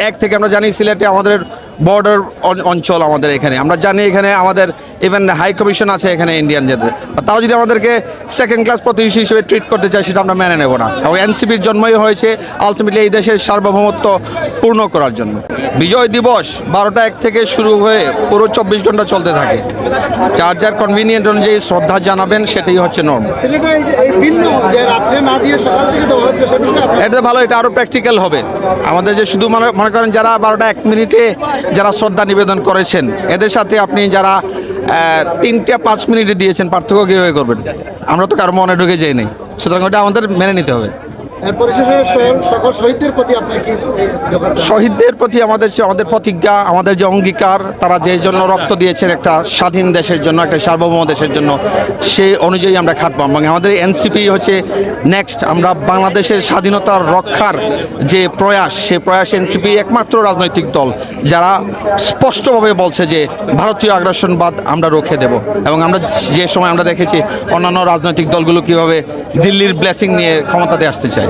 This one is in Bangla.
এক থেকে আমরা জানি সিলেটে আমাদের বর্ডার অঞ্চল আমাদের এখানে। আমরা জানি এখানে আমাদের ইভেন হাই কমিশন আছে এখানে ইন্ডিয়ান যাদের। তারা যদি আমাদেরকে সেকেন্ড ক্লাস প্রতিবেশী হিসেবে ট্রিট করতে চায়, সেটা আমরা মেনে নেব না। এবং এনসিপির জন্মই হয়েছে আলটিমেটলি এই দেশের সার্বভৌমত্ব পূর্ণ করার জন্য। বিজয় দিবস বারোটা এক থেকে শুরু হয়ে পুরো চব্বিশ ঘণ্টা চলতে থাকে। যার যার কনভিনিয়েন্ট অনুযায়ী শ্রদ্ধা জানাবেন, সেটাই হচ্ছে নর্ম এটা ভালো, এটা আরও প্র্যাকটিক্যাল হবে। আমাদের যে শুধু মনে করেন যারা বারোটা এক মিনিটে যারা শ্রদ্ধা নিবেদন করেছেন, এদের সাথে আপনি যারা তিনটে পাঁচ মিনিটে দিয়েছেন, পার্থক্য কীভাবে করবেন? আমরা তো কারও মনে ঢুকে যাই নাই। সুতরাং ওটা আমাদের মেনে নিতে হবে। স- শহীদদের প্রতি আমাদের যে আমাদের প্রতিজ্ঞা, আমাদের যে অঙ্গীকার, তারা যে জন্য রক্ত দিয়েছেন একটা স্বাধীন দেশের জন্য, একটা সার্বভৌম দেশের জন্য, সেই অনুযায়ী আমরা খাটবো। এবং আমাদের এনসিপি হচ্ছে নেক্সট আমরা বাংলাদেশের স্বাধীনতার রক্ষার যে প্রয়াস, সেই প্রয়াস এনসিপি একমাত্র রাজনৈতিক দল, যারা স্পষ্টভাবে বলছে যে ভারতীয় আগ্রাসনবাদ আমরা রুখে দেব। এবং আমরা যে সময় আমরা দেখেছি অন্যান্য রাজনৈতিক দলগুলো কীভাবে দিল্লির ব্লেসিং নিয়ে ক্ষমতাতে আসতে চায়।